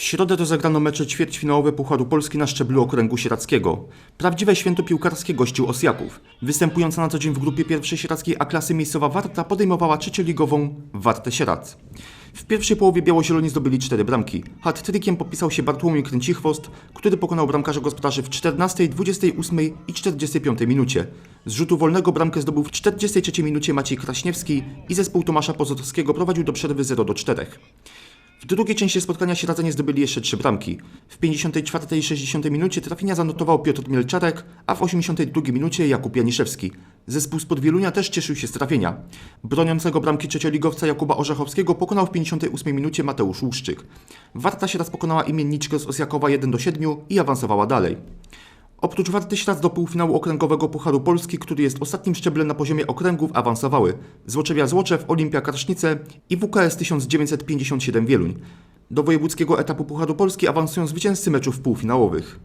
W środę rozegrano mecze ćwierćfinałowe Pucharu Polski na szczeblu okręgu sieradzkiego. Prawdziwe święto piłkarskie gościł Osjaków. Występująca na co dzień w grupie pierwszej sieradzkiej A klasy miejscowa Warta podejmowała trzecioligową Wartę Sieradz. W pierwszej połowie biało-zieloni zdobyli cztery bramki. Hat-trickiem popisał się Bartłomiej Kręcichwost, który pokonał bramkarza gospodarzy w 14, 28 i 45 minucie. Z rzutu wolnego bramkę zdobył w 43 minucie Maciej Kraśniewski i zespół Tomasza Pozorowskiego prowadził do przerwy 0 do 4. W drugiej części spotkania Sieradzanie zdobyli jeszcze trzy bramki. W 54 i 60 minucie trafienia zanotował Piotr Mielczarek, a w 82 minucie Jakub Janiszewski. Zespół z Podwielunia też cieszył się z trafienia. Broniącego bramki trzecioligowca Jakuba Orzechowskiego pokonał w 58 minucie Mateusz Łuszczyk. Warta Sieradz pokonała imienniczkę z Osjakowa 1 do 7 i awansowała dalej. Oprócz Warty Ślad do półfinału okręgowego Pucharu Polski, który jest ostatnim szczeblem na poziomie okręgów, awansowały Złoczewia Złoczew, Olimpia Karsznice i WKS 1957 Wieluń. Do wojewódzkiego etapu Pucharu Polski awansują zwycięzcy meczów półfinałowych.